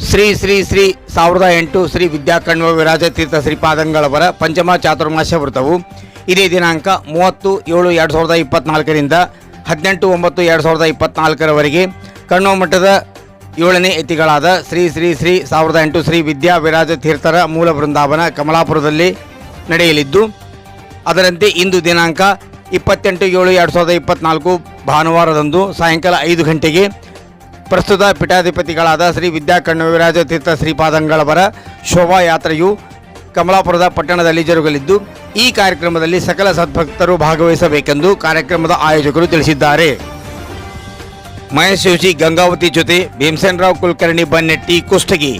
ಶ್ರೀ ಶ್ರೀ ಶ್ರೀ ಸಾವಿರದ ಎಂಟು ಶ್ರೀ ವಿದ್ಯಾಕಣ್ವ ವಿರಾಜತೀರ್ಥ ಶ್ರೀಪಾದಂಗಳವರ ಪಂಚಮ ಚಾತುರ್ಮಾಸ ವೃತ್ತವು ಇದೇ ದಿನಾಂಕ ಮೂವತ್ತು ಏಳು ಎರಡು ಸಾವಿರದ ಇಪ್ಪತ್ನಾಲ್ಕರಿಂದ ಹದಿನೆಂಟು ಒಂಬತ್ತು ಎರಡು ಸಾವಿರದ ಇಪ್ಪತ್ನಾಲ್ಕರವರೆಗೆ ಕಣ್ಣೋ ಮಠದ ಏಳನೇ ಯತಿಗಳಾದ ಶ್ರೀ ಶ್ರೀ ಶ್ರೀ ಸಾವಿರದ ಎಂಟು ಶ್ರೀ ವಿದ್ಯಾ ವಿರಾಜ ತೀರ್ಥರ ಮೂಲ ಬೃಂದಾವನ ಕಮಲಾಪುರದಲ್ಲಿ ನಡೆಯಲಿದ್ದು, ಅದರಂತೆ ಇಂದು ದಿನಾಂಕ ಇಪ್ಪತ್ತೆಂಟು ಏಳು ಎರಡು ಸಾವಿರದ ಇಪ್ಪತ್ನಾಲ್ಕು ಭಾನುವಾರದಂದು ಸಾಯಂಕಾಲ ಐದು ಗಂಟೆಗೆ ಪ್ರಸ್ತುತ ಪೀಠಾಧಿಪತಿಗಳಾದ ಶ್ರೀ ವಿದ್ಯಾಕಣ್ಣ ತೀರ್ಥ ಶ್ರೀಪಾದಂಗಳವರ ಶೋಭಾಯಾತ್ರೆಯು ಕಮಲಾಪುರದ ಪಟ್ಟಣದಲ್ಲಿ ಜರುಗಲಿದ್ದು, ಈ ಕಾರ್ಯಕ್ರಮದಲ್ಲಿ ಸಕಲ ಸದ್ಭಕ್ತರು ಭಾಗವಹಿಸಬೇಕೆಂದು ಕಾರ್ಯಕ್ರಮದ ಆಯೋಜಕರು ತಿಳಿಸಿದ್ದಾರೆ. ಮಹೇಶ್ ಜೋಶಿ ಗಂಗಾವತಿ ಜೊತೆ ಭೀಮಸೇನರಾವ್ ಕುಲಕರ್ಣಿ, ಬನ್ನೆಟ್ಟಿ, ಕುಷ್ಟಗಿ.